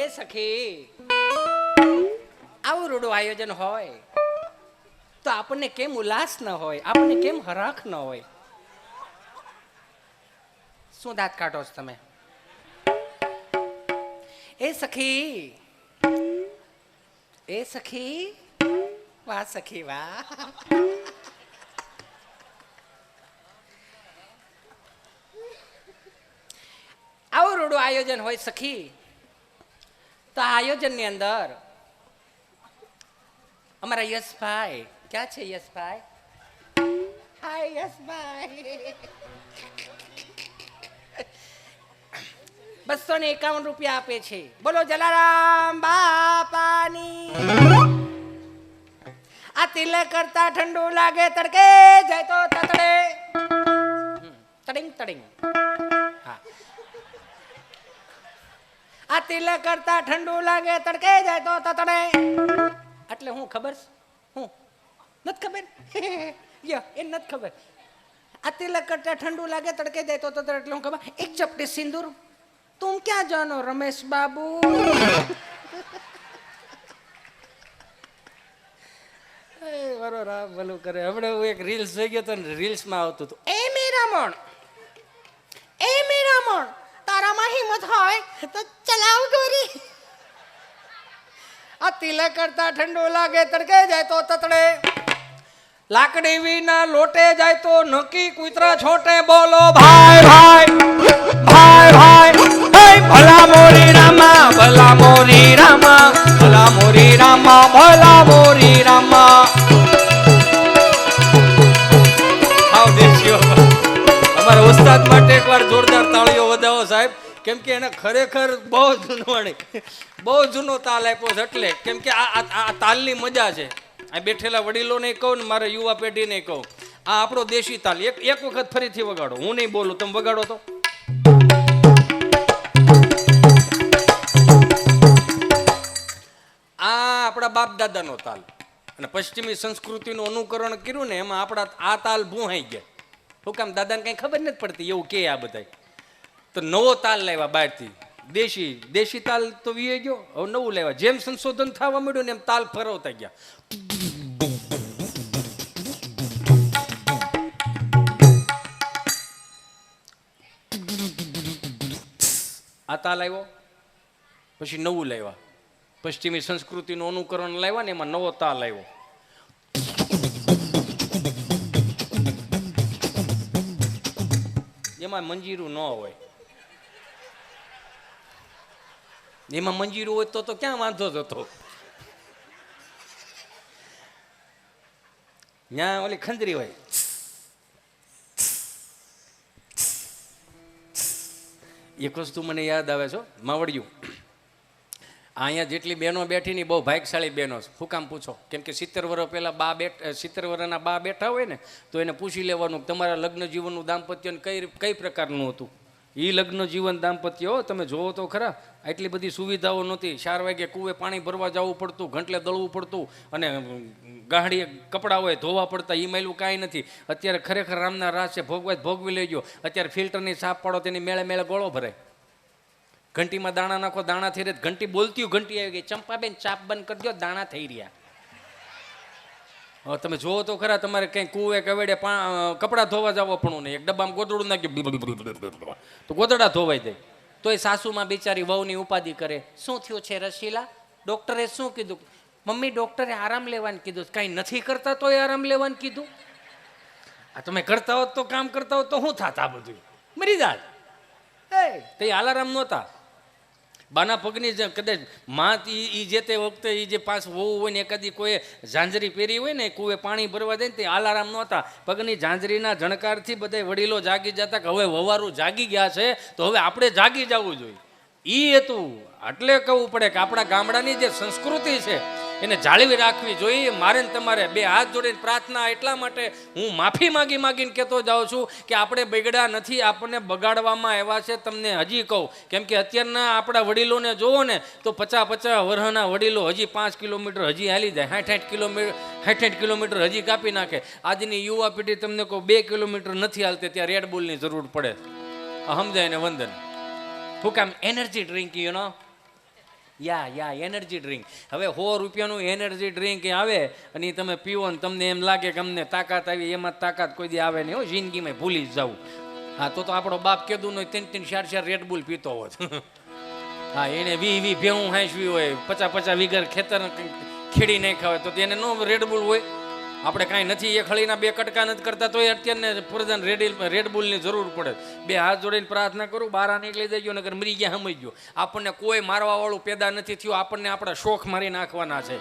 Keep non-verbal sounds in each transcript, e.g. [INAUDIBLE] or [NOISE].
એ સખી, આવું રૂડું આયોજન હોય તો આપણને કેમ ઉલ્લાસ ન હોય? આપણને કેમ હરાખ ન હોય? શું દાંત કાઢો છો તમે? એ સખી એ સખી, વાહ સખી, વાહ. આવું રૂડું આયોજન હોય સખી તો આ આયોજનની અંદર. અમારા યશભાઈ. ક્યાં છે યશભાઈ? હાય યશભાઈ. બસો ને એકાવન રૂપિયા આપે છે. બોલો જલારામ બાપાની. આ તિલક કરતા ઠંડુ લાગે તડકે જાય તો તતડે. તડિંગ તડિંગ. આ તિલક કરતા ઠંડુ લાગે તડકે જાય તો તતડે. એટલે હું ખબર? હું. નથી ખબર? [LAUGHS] યો એ નથી ખબર. આ તિલક કરતા ઠંડુ લાગે તડકે જાય તો તતડે એટલે હું ખબર. એક ચપટી સિંદૂર. તું ક્યાં જાનો રમેશ બાબુ? [LAUGHS] એ મારો રામ ભલું કરે. હમણાં હું એક રીલ્સ જોઈ ગયો તો ને રીલ્સમાં આવતું હતું. એ મેરામણ એ મેરામણ તારામાં હિંમત હોય તો ચલાવ ગોરી. આ તિલક કરતા ઠંડો લાગે, તડકે જાય તો તતડે. લાકડી વિના લોટે જાય તો નકી કૂતરા છોટે બોલો, ભાઈ ભાઈ ભાઈ ભાઈ ભલા મોરી રામા ભલા મોરી રામા ભલા મોરી રામા. ભલા મોરી રામા અમારા ઉસ્તાદ માટે એકવાર જોરદાર તાળીઓ સાહેબ, કેમ કે એને ખરેખર બહુ જૂનવાણી, બહુ જૂનો તાલ આપ્યો છે એટલે કેમ કે આ તાલની મજા છે. આ બેઠેલા વડીલોને કહું ને મારા યુવા પેઢીને કહું. આ આપણો દેશી તાલ. એક એક વખત ફરીથી વગાડો. હું નહીં બોલું. તમે વગાડો તો. આ આપણા બાપ દાદાનો તાલ. અને પશ્ચિમી સંસ્કૃતિનું અનુકરણ કર્યું ને એમાં આપણા આ તાલ ભૂહાઈ ગયા. શું કામ દાદાને કંઈ ખબર નથી પડતી? એવું કે આ બધા તો નવો તાલ લાવ્યા બહારથી. દેશી દેશી તાલ તો વીએ ગયો, હવે નવું લેવા જેમ સંશોધન થવા માંડ્યું ને એમ તાલ ફરવતા ગયા. આ તાલ આવ્યો, પછી નવું લાવ્યા. પશ્ચિમી સંસ્કૃતિનું અનુકરણ લાવ્યા ને એમાં નવો તાલ આવ્યો. એમાં મંજીરું ન હોય. એમાં મંજીરો હોય તો તો ક્યાં વાંધો જતો? ત્યાં ઓલી ખંજરી હોય. એક વસ્તુ મને યાદ આવે છો માવડિયું. અહીંયા જેટલી બહેનો બેઠી ની બહુ ભાગશાળી બહેનો છે. શું કામ પૂછો? કેમ કે સિત્તેર વર્ષ પહેલાં બા બેઠ સિત્તેર વર્ષના બા બેઠા હોય ને, તો એને પૂછી લેવાનું તમારા લગ્ન જીવનનું દાંપત્ય કઈ કઈ પ્રકારનું હતું? એ લગ્ન જીવન દાંપત્ય હો, તમે જોવો તો ખરા. આટલી બધી સુવિધાઓ નહોતી. ચાર વાગે કૂવે પાણી ભરવા જવું પડતું, ઘંટલે દળવું પડતું અને ગાહડીએ કપડાં હોય, ધોવા પડતા એ મેલું કાંઈ નથી. અત્યારે ખરેખર રામના રાસ છે, ભોગવા ભોગવી લેજો. અત્યારે ફિલ્ટરની સાફ પાડો, તેની મેળે મેળે ગોળો ભરાય. ઘંટીમાં દાણા નાખો, દાણા થઈ રહ્યા ઘંટી બોલતી ઘંટી આવી ગઈ. ચંપાબેન, ચાપ બંધ કરી દો દાણા થઈ રહ્યા. તમે જોવો તો ખરા તમારે કંઈ કુવે કવેડે કપડાં ધોવા જવો પણ નહીં. એક ડબ્બામાં ગોદડું નાખ્યું તો ગોદડા ધોવાઈ જાય. તો એ સાસુમાં બિચારી વહુની ઉપાધિ કરે. શું થયું છે રસીલા? ડોક્ટરે શું કીધું? મમ્મી ડોક્ટરે આરામ લેવાનું કીધું. કાંઈ નથી કરતા તોય આરામ લેવાનું કીધું? આ તમે કરતા હોત તો કામ કરતા હોત તો શું થાત આ બધું મરી જાત. એ તે આલારામ નહોતા? બાના પગની જે કદાચમાં એ જે તે વખતે એ જે પાંચ વહુ હોય ને એકાદી કોઈ ઝાંઝરી પહેરી હોય ને કુએ પાણી ભરવા દે ને, તે આલારામ નહોતા. પગની ઝાંઝરીના જણકારથી બધા વડીલો જાગી જતા કે હવે વવારું જાગી ગયા છે, તો હવે આપણે જાગી જવું જોઈએ. એ હતું. એટલે કહવું પડે કે આપણા ગામડાની જે સંસ્કૃતિ છે એને જાળવી રાખવી જોઈએ. મારે તમારે બે હાથ જોડીને પ્રાર્થના એટલા માટે હું માફી માગી માગીને કહેતો જાઉં છું કે આપણે બગડ્યા નથી, આપણને બગાડવામાં આવ્યા છે. તમને હજી કહું, કેમ કે અત્યારના આપણા વડીલોને જોવો ને, તો પચાસ પચાસ વર્ષના વડીલો હજી પાંચ કિલોમીટર હજી હાલી જાય. સાઠ સાઠ કિલોમીટર સાઠ સાઠ કિલોમીટર હજી કાપી નાખે. આજની યુવા પેઢી તમને કહું, બે કિલોમીટર નથી હાલતી, ત્યાં રેડબુલની જરૂર પડે. સમજાય ને વંદન? શું કામ energy drink you know yeah yeah energy drink હવે સો રૂપિયાનું એનર્જી ડ્રિંક આવે અને એ તમે પીવો ને તમને એમ લાગે કે અમને તાકાત આવી, એમાં તાકાત કોઈ દી આવે નહીં હો, જિંદગીમાં ભૂલી જ જાવું હા, તો તો આપણો બાપ કીધું નહીં ત્રણ ત્રણ ચાર ચાર રેડ બુલ પીતો હોત. [LAUGHS] હા, એને વી વી ભેવું હાંસવી હોય, પચાસ પચાસ વીઘર ખેતર ખેડી નાખ્યા હોય, તો તેને નો રેડબુલ હોય. આપણે કાંઈ નથી એ ખળીના બે કટકા નથી કરતા, તોય અત્યારને પ્રધાન રેડી રેડબુલની જરૂર પડે. બે હાથ જોડીને પ્રાર્થના કરું બહાર નીકળી જજો નગર મરી ગયા સમજ ગયો. આપણને કોઈ મારવાવાળું પેદા નથી થયું, આપણને આપણા શોખ મારી નાખવાના છે.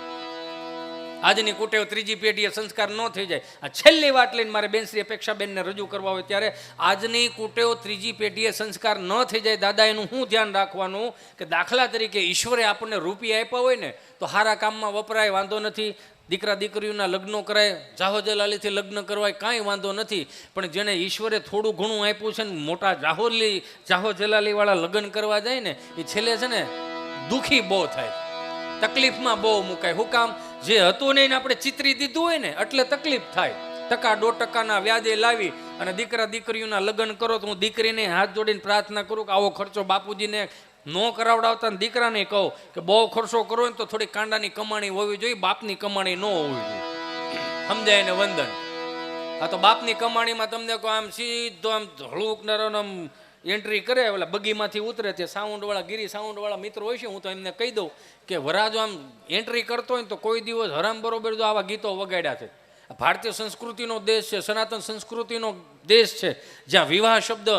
આજની કુટેવ ત્રીજી પેઢીએ સંસ્કાર ન થઈ જાય. આ છેલ્લી વાત લઈને મારે બેનશ્રી અપેક્ષાબેનને રજૂ કરવા હોય ત્યારે, આજની કુટેવ ત્રીજી પેઢીએ સંસ્કાર ન થઈ જાય દાદા એનું શું ધ્યાન રાખવાનું કે દાખલા તરીકે ઈશ્વરે આપણને રૂપિયા આપ્યા હોય ને, તો સારા કામમાં વપરાય, વાંધો નથી. દીકરા દીકરીઓના લગ્નો કરાય, જાહો જલાલીથી લગ્ન કરવાય, કાંઈ વાંધો નથી. પણ જેણે ઈશ્વરે થોડું ઘણું આપ્યું છે ને, મોટા જાહોલી, જાહો જલાલીવાળા લગ્ન કરવા જાય ને, એ છેલ્લે છે ને, દુઃખી બહુ થાય. તકલીફમાં બહુ મુકાય. હું કામ જે હતું ને, આપણે ચિતરી દીધું હોય ને, એટલે તકલીફ થાય. ટકા દોઢ ટકાના વ્યાજે લાવી અને દીકરા દીકરીઓના લગ્ન કરો તો હું દીકરીને હાથ જોડીને પ્રાર્થના કરું કે આવો ખર્ચો બાપુજીને ન કરાવડાવતા દીકરાને કહું કે બહુ ખર્ચો કરો ને તો થોડી કાંડાની કમાણી હોવી જોઈએ, બાપની કમાણી ન હોવી જોઈએ. સમજાય ને વંદન? આ તો બાપની કમાણીમાં તમને કહો આમ સીધો આમ હળુક હળુકનારો આમ એન્ટ્રી કરે, ઓલા બગીમાંથી ઉતરે તે સાઉન્ડવાળા, ગીરી સાઉન્ડવાળા મિત્રો હોય છે, હું તો એમને કહી દઉં કે વરાજો આમ એન્ટ્રી કરતો હોય ને તો કોઈ દિવસ હરામ બરોબર જો આવા ગીતો વગાડ્યા છે. ભારતીય સંસ્કૃતિનો દેશ છે, સનાતન સંસ્કૃતિનો દેશ છે, જ્યાં વિવાહ શબ્દ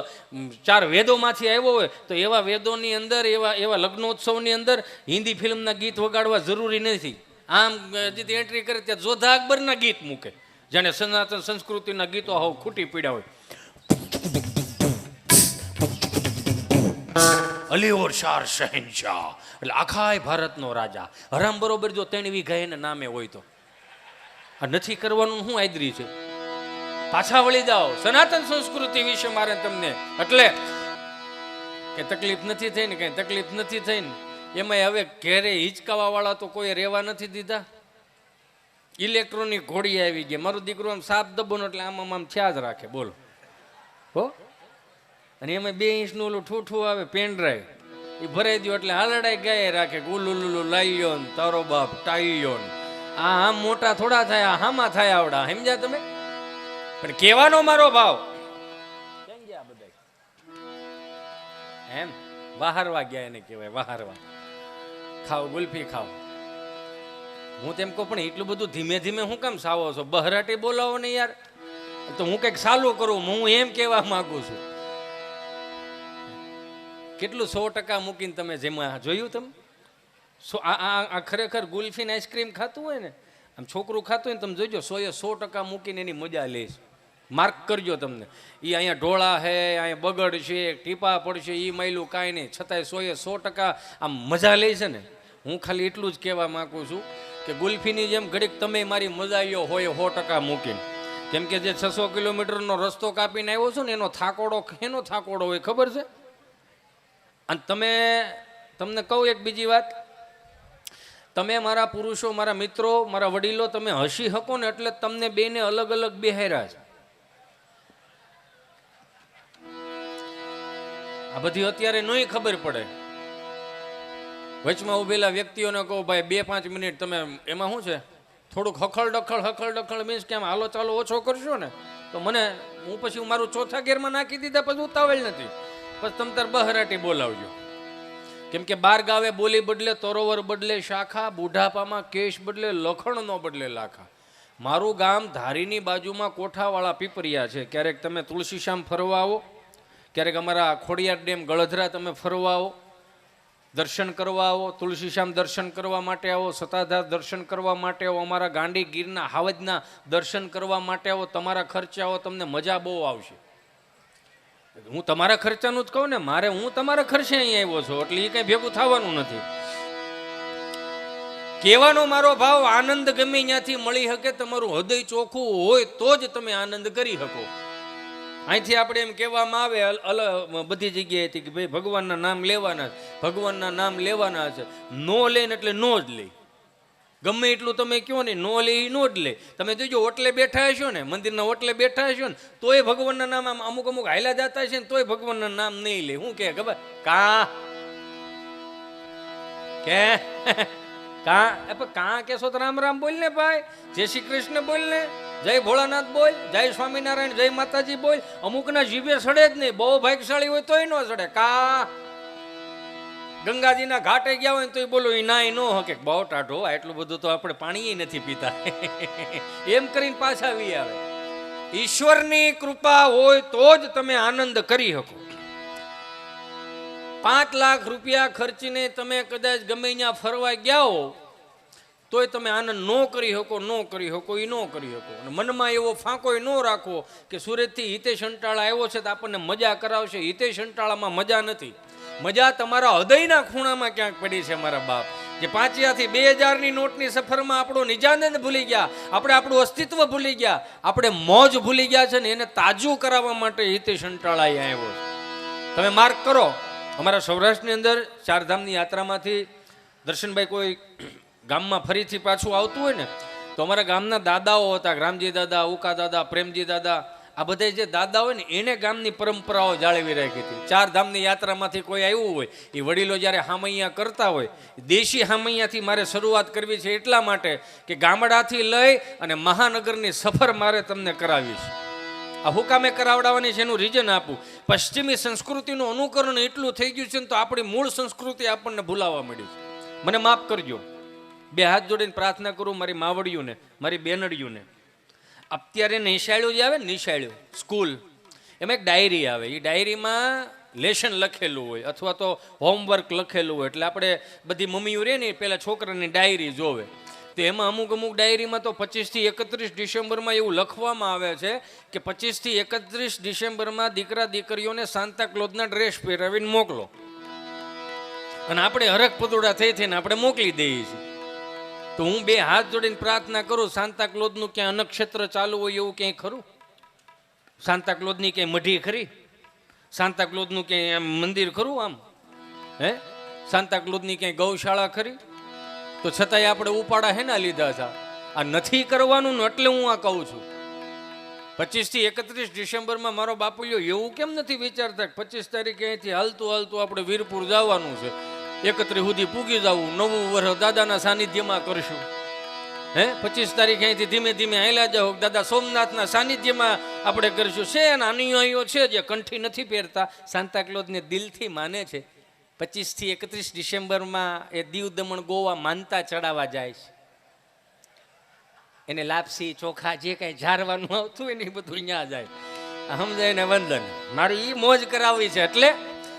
ચાર વેદોમાંથી આવ્યો હોય, તો એવા વેદોની અંદર, એવા એવા લગ્નોત્સવની અંદર હિન્દી ફિલ્મના ગીત વગાડવા જરૂરી નથી. આમ જે એન્ટ્રી કરે ત્યાં જોધા અકબરના ગીત મૂકે, જેને સનાતન સંસ્કૃતિના ગીતો હાવ ખૂટી પીડ્યા હોય. અલી ઓર શાર શહેનશાહ, એટલે આખાય ભારતનો રાજા. હરામ બરોબર જો તેણવી એને નામે હોય તો. આ નથી કરવાનું શું આદરી છે. પાછા વળી જાઓ. સનાતન સંસ્કૃતિ વિશે મારે તમને એટલે કે તકલીફ નથી થઈ ને કઈ તકલીફ નથી થઈ ને એમાંય હવે ઘેરે હિંચકાવા વાળા તો કોઈ રહેવા નથી દીધા. ઇલેક્ટ્રોનિક ઘોડી આવી ગઈ. મારો દીકરો આમ સાપ દબોનો એટલે આમ આમ થયા જ રાખે. બોલો. હો? અને એમાં બે ઇંચનું ઓલું ઠૂઠું આવે પેન ડ્રાઈવ એ ભરાઈ દો એટલે હાલડાઈ ગાય રાખે ગુલુલુલુ લાઈયો તારો બાપ ટાઈયો આ આમ મોટા થોડા થયા હામા થાય આવડા, સમજ્યા તમે? પણ કેવાનો મારો ભાવ એમ? વાહરવા ગયા એને કહેવાય, વાહરવા. ખાઓ, ગુલ્ફી ખાઓ. હું તેમ કહું, પણ એટલું બધું ધીમે ધીમે હું કેમ સાવો છો? બહરાટી બોલાવો ને યાર. તો હું કંઈક સાલું કરું, હું એમ કહેવા માંગુ છું. કેટલું સો ટકા મૂકીને તમે જેમાં જોયું તમે? સો આ ખરેખર ગુલ્ફીન આઈસ્ક્રીમ ખાતું હોય ને, આમ છોકરું ખાતું હોય ને, તમે જોજો સો એ સો ટકા મૂકીને એની મજા લઈશ માર્ક કરજો તમને. એ અહીંયા ઢોળા છે અહીંયા બગડ છે, ટીપા પડશે એ માયલું કાંઈ નહીં. છતાંય સો એ સો ટકા આમ મજા લે છે ને. હું ખાલી એટલું જ કહેવા માગું છું કે ગુલ્ફીની જેમ ઘડીક તમે મારી મજાઈઓ હોય સો ટકા મૂકીને. કેમ કે જે છસો કિલોમીટરનો રસ્તો કાપીને આવ્યો છો ને, એનો થાકોડો એનો થાકોડો હોય ખબર છે? અને તમે, તમને કહું એક બીજી વાત? તમે મારા પુરુષો, મારા મિત્રો, મારા વડીલો, તમે હસી શકો ને એટલે તમને બેને અલગ અલગ બેહાર્યા છે. આ બધી અત્યારે નહીં ખબર પડે. વચમાં ઉભેલા વ્યક્તિઓને કહો, ભાઈ, બે પાંચ મિનિટ તમે એમાં શું છે? થોડુંક હખળ ડખળ હખળ ડખળ મીન્સ કે આમ હાલો ચાલો ઓછો કરશો ને, તો મને, હું પછી મારું ચોથા ગેરમાં નાખી દીધા, પછી ઉતાવળ નથી. પછી તમ તાર બહરાટી બોલાવજો. કેમ કે બાર ગાવે બોલી બદલે, તરોવર બદલે, શાખા, બુઢાપામાં કેશ બદલે લખણ નો બદલે લાખા. મારું ગામ ધારીની બાજુમાં કોઠાવાળા પીપરિયા છે. ક્યારેક તમે તુલસીશ્યામ ફરવા આવો, ક્યારેક અમારા ખોડિયાર ડેમ ગળધરા તમે ફરવા આવો, દર્શન કરવા આવો તુલસીશ્યામ દર્શન કરવા માટે આવો, સતાધાર દર્શન કરવા માટે આવો, અમારા ગાંડી ગીરના હાવજના દર્શન કરવા માટે આવો, તમારા ખર્ચે આવો, તમને મજા બહુ આવશે. હું તમારા ખર્ચાનું જ કહું ને, મારે હું તમારા ખર્ચે અહીં આવ્યો છું, એટલે એ કઈ ભેગું થવાનું નથી. કહેવાનો મારો ભાવ આનંદ ગમે ત્યાંથી મળી શકે, તમારું હૃદય ચોખ્ખું હોય તો જ તમે આનંદ કરી શકો. અહીંથી આપણે એમ કહેવામાં આવે, અલ- બધી જગ્યાએથી કે ભાઈ ભગવાનના નામ લેવાના ભગવાનના નામ લેવાના છે. નો લઈને એટલે નો જ લે. ગમે એટલું તમે કહો ને, નો લે એ નો જ લે. તમે જોજો, ઓટલે બેઠા હશો ને, મંદિરના ઓટલે બેઠા હશો ને, તોય ભગવાનના નામ આમ અમુક અમુક હાયલા જતા હશે ને, તોય ભગવાનના નામ નહીં લે. શું કે, ખબર? કા? કે? કા? એ પણ કા કેશો તો રામ રામ બોલ ને ભાઈ. જય શ્રી કૃષ્ણ બોલ ને જય ભોળાનાથ બોલ, જય સ્વામિનારાયણ, જય માતાજી બોલ. અમુકના જીભે સડે જ નહીં. બહુ ભાગ્યશાળી હોય તોય ન સડે. કા? ગંગાજીના ઘાટે ગયા હોય ને તોય બોલો એ નાય નો હકે. બહુ ટાઢો એટલું બધું તો આપણે પાણી નથી પીતા. [LAUGHS] એમ કરીને પાછા આવી આવે. ઈશ્વરની કૃપા હોય તો જ તમે આનંદ કરી શકો. પાંચ લાખ રૂપિયા ખર્ચીને તમે કદાચ ગમે ત્યાં ફરવા ગયા હો તોય તમે આનંદ ન કરી શકો, ન કરી શકો એ ન કરી શકો. અને મનમાં એવો ફાંકો ન રાખો કે સુરતથી હિતેશ અંટાળા આવ્યો છે તો આપણને મજા કરાવશે. હિતેશ અંટાળામાં મજા નથી. મજા તમારા હૃદયના ખૂણામાં ક્યાંક પડી છે મારા બાપ. કે પાંચિયાથી બે હજારની નોટની સફરમાં આપણો નિજાનંદ ભૂલી ગયા, આપણે આપણું અસ્તિત્વ ભૂલી ગયા, આપણે મોજ ભૂલી ગયા છે ને એને તાજું કરાવવા માટે હિતેશ અંટાળા આવ્યો તમે માર્ક કરો, અમારા સૌરાષ્ટ્રની અંદર ચારધામની યાત્રામાંથી દર્શનભાઈ કોઈ ગામમાં ફરીથી પાછું આવતું હોય ને, તો અમારા ગામના દાદાઓ હતા રામજી દાદા, ઉકા દાદા, પ્રેમજી દાદા આ બધા જે દાદા હોય ને, એને ગામની પરંપરાઓ જાળવી રાખી હતી. ચાર ધામની યાત્રામાંથી કોઈ આવ્યું હોય, એ વડીલો જ્યારે હામૈયા કરતા હોય, દેશી હામૈયાથી મારે શરૂઆત કરવી છે એટલા માટે કે ગામડાથી લઈ અને મહાનગરની સફર મારે તમને કરાવી છે. આ હુકામે કરાવડાવવાની છે એનું રીઝન આપું. પશ્ચિમી સંસ્કૃતિનું અનુકરણ એટલું થઈ ગયું છે ને, તો આપણી મૂળ સંસ્કૃતિ આપણને ભૂલાવા મળી છે. મને માફ કરજો. બે હાથ જોડીને પ્રાર્થના કરું મારી માવડીઓને, મારી બેનડીઓને. અત્યારે નિશાળ્યું જે આવે નિશાળ્યું, સ્કૂલ, એમાં એક ડાયરી આવે. એ ડાયરીમાં લેશન લખેલું હોય અથવા તો હોમવર્ક લખેલું હોય. એટલે આપણે બધી મમ્મીઓ રહે ને પહેલાં છોકરાની ડાયરી જોવે. તો એમાં અમુક અમુક ડાયરીમાં તો પચીસથી એકત્રીસ ડિસેમ્બરમાં એવું લખવામાં આવે છે કે પચીસથી એકત્રીસ ડિસેમ્બરમાં દીકરા દીકરીઓને સાંતા ક્લોઝના ડ્રેસ પહેરાવીને મોકલો. અને આપણે હરક પદોડા થઈ થઈને આપણે મોકલી દઈએ છીએ. તો હું બે હાથ જોડીને પ્રાર્થના કરું, સાંતા ક્લોઝનું ક્યાં નક્ષત્ર ચાલુ હોય એવું ક્યાંય ખરું? સાંતા ક્લોઝની ક્યાંય મઢી ખરી? સાંતા ક્લોઝનું ક્યાંય આમ મંદિર ખરું આમ? હે? સાંતા ક્લોઝની ક્યાંય ગૌશાળા ખરી? તો છતાંય આપણે ઉપાડા હેના લીધા હતા આ નથી કરવાનું ને એટલે હું આ કહું છું. પચીસથી એકત્રીસ ડિસેમ્બરમાં મારો બાપુયો એવું કેમ નથી વિચારતા પચીસ તારીખે અહીંથી હાલતું હાલતું આપણે વીરપુર જવાનું છે? એકત્રીસ સુધી પૂગી જવું, નવું વર્ષ દાદાના સાનિધ્યમાં કરશું. હે? પચીસ તારીખ અહીંથી ધીમે ધીમે હાલ્યા જાઓ. દાદા સોમનાથના સાનિધ્યમાં આપણે કરીશું. છે અને અનુયાયીઓ છે જે કંઠી નથી પહેરતા. સાંતાક્લોઝને દિલથી માને છે. પચીસથી એકત્રીસ ડિસેમ્બરમાં એ દીવ દમણ ગોવા માનતા ચડાવવા જાય છે. એને લાપસી, ચોખા, જે કાંઈ ઝારવાનું આવતું હોય ને એ બધું અહીંયા જાય. સમજાય ને વંદન? મારી એ મોજ કરાવવી છે એટલે